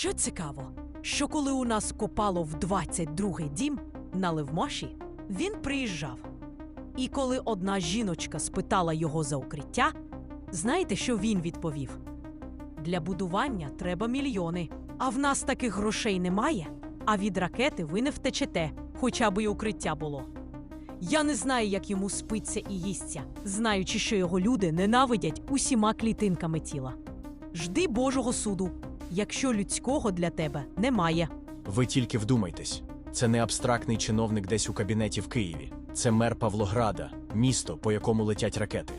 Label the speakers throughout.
Speaker 1: Що цікаво, що коли у нас копало в 22-й дім на Левмаші, він приїжджав. І коли одна жіночка спитала його за укриття, знаєте, що він відповів? Для будування треба мільйони, а в нас таких грошей немає, а від ракети ви не втечете, хоча б і укриття було. Я не знаю, як йому спиться і їсться, знаючи, що його люди ненавидять усіма клітинками тіла. Жди Божого суду, якщо людського для тебе немає.
Speaker 2: Ви тільки вдумайтесь. Це не абстрактний чиновник десь у кабінеті в Києві. Це мер Павлограда, місто, по якому летять ракети.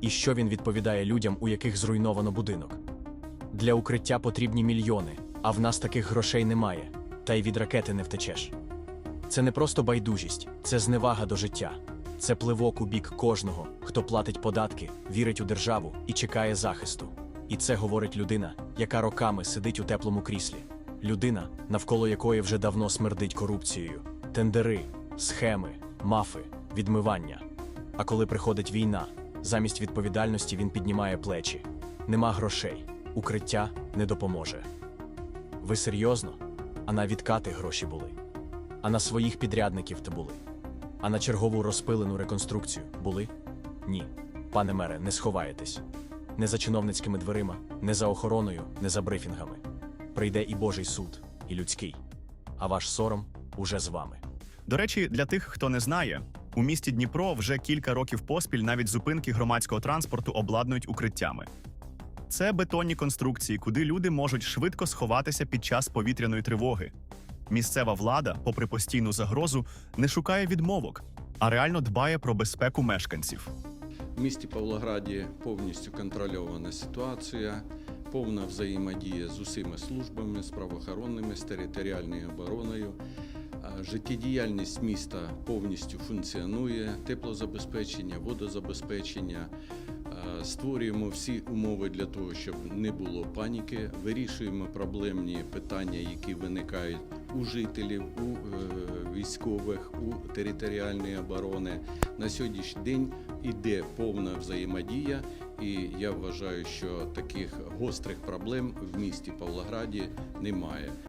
Speaker 2: І що він відповідає людям, у яких зруйновано будинок? Для укриття потрібні мільйони, а в нас таких грошей немає, та й від ракети не втечеш. Це не просто байдужість, це зневага до життя. Це пливок у бік кожного, хто платить податки, вірить у державу і чекає захисту. І це говорить людина, яка роками сидить у теплому кріслі. Людина, навколо якої вже давно смердить корупцією, тендери, схеми, мафи, відмивання. А коли приходить війна, замість відповідальності він піднімає плечі. Нема грошей, укриття не допоможе. Ви серйозно? А на відкати гроші були. А на своїх підрядників та були. А на чергову розпилену реконструкцію були? Ні. Пане мере, не сховаєтесь. Не за чиновницькими дверима, не за охороною, не за брифінгами. Прийде і Божий суд, і людський. А ваш сором уже з вами.
Speaker 3: До речі, для тих, хто не знає, у місті Дніпро вже кілька років поспіль навіть зупинки громадського транспорту обладнують укриттями. Це бетонні конструкції, куди люди можуть швидко сховатися під час повітряної тривоги. Місцева влада, попри постійну загрозу, не шукає відмовок, а реально дбає про безпеку мешканців.
Speaker 4: В місті Павлограді повністю контрольована ситуація, повна взаємодія з усіма службами, з правоохоронними, з територіальною обороною. Життєдіяльність міста повністю функціонує, теплозабезпечення, водозабезпечення. А, Створюємо всі умови для того, щоб не було паніки. Вирішуємо проблемні питання, які виникають у жителів, у е, військових, у територіальної оборони. На сьогоднішній день іде повна взаємодія, і я вважаю, що таких гострих проблем в місті Павлограді немає.